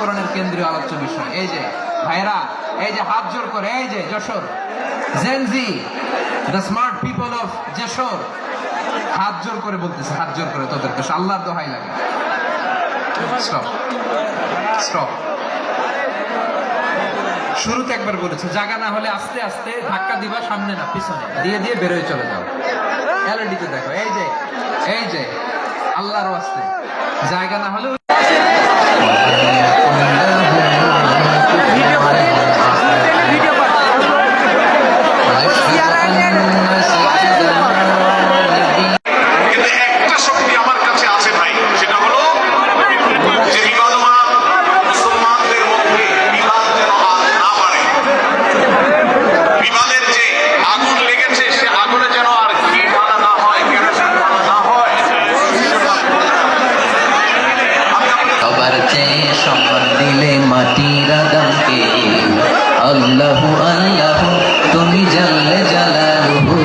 করণের কেন্দ্রীয় আলোচ্য বিষয়। এই যে ভাইরা, এই যে হাত জোর করে, এই যে Jashore. Gen Z the smart people of Jashore. হাত জোর করে বলতেছে, হাত জোর করে তোদেরকে আল্লাহর দোহাই লাগে। স্টপ স্টপ শুরুতে একবার বলেছে জায়গা না হলে আস্তে আস্তে ধাক্কা দিবা, সামনে না, পিছনে। দিয়ে দিয়ে বেরোয় চলে যাও। এলইডিতে দেখো, এই যে এই যে, আল্লাহর আস্তে জায়গা না হলে কিন্তু মাটির আদমকে আল্লাহ আল্লাহ, তুমি জানলে জালালুহু,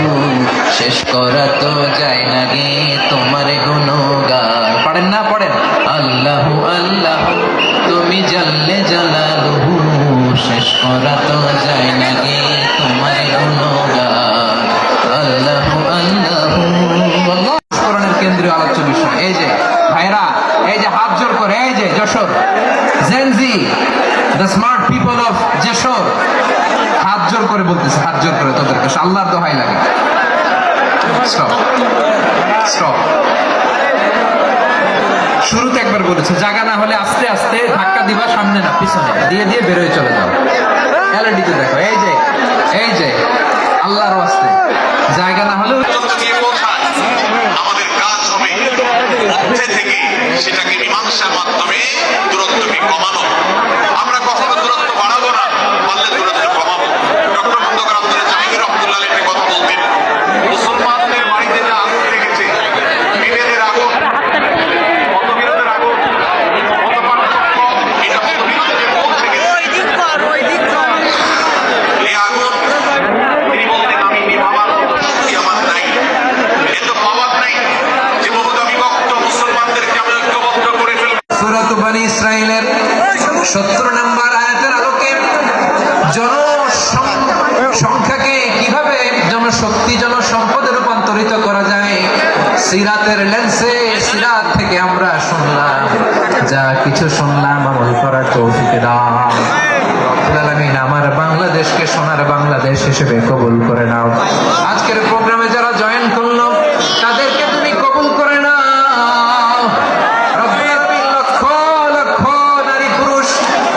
শেষ করা তো যায় না গে তোমার গুণগান পড়েন না পড়েন আল্লাহ আল্লাহ, তুমি জানলে জালালুহু, শেষ করা তো যায় না গে the smart people of Jashore হাত জোর করে বলতেছে, হাত জোর করে তোদেরকে আল্লাহর দোহাই লাগে। শুরুতে একবার বলেছে জায়গা না হলে আস্তে আস্তে ধাক্কা দিবা, সামনে না, পিছনে দিয়ে দিয়ে বেরোয় চলে যাও। এলইডিতে দেখো, এই যে এই যে, আল্লাহর আস্তে জায়গা না হলে সত্তর নম্বর আয়াতের আলোকে জনসংখ্যাকে কীভাবে জনশক্তি, জনসম্পদে রূপান্তরিত করা যায়, সিরাতের লেন্সে সিরাত থেকে আমরা শুনলাম। যা কিছু শুনলাম, আমল করার তৌফিকে আলামিন আমার বাংলাদেশকে, সোনার বাংলাদেশ হিসেবে কবুল করে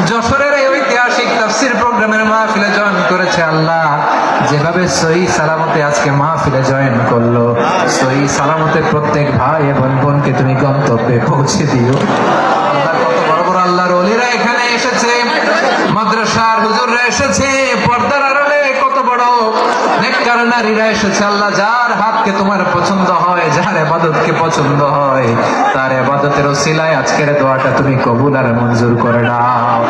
যশোরের এই ঐতিহাসিক তাফসির প্রোগ্রামের মাহফিলে জয়েন করেছে আল্লাহ। যেভাবে সহি সালামতে আজকে মাহফিলে জয়েন করল, সহি সালামতে প্রত্যেক ভাই এবং বোনকে তুমি গন্তব্যে পৌঁছে দিও। বড় বড় এখানে এসেছে, মাদ্রাসার এসেছে, পর্দার কত বড় এসেছে। আল্লাহ যার হাতকে তোমার পছন্দ হয়, যার এবাদতকে পছন্দ হয় তার এবাদতের ওসিলায় আজকের দোয়াটা তুমি কবুল আর মঞ্জুর করে নাও।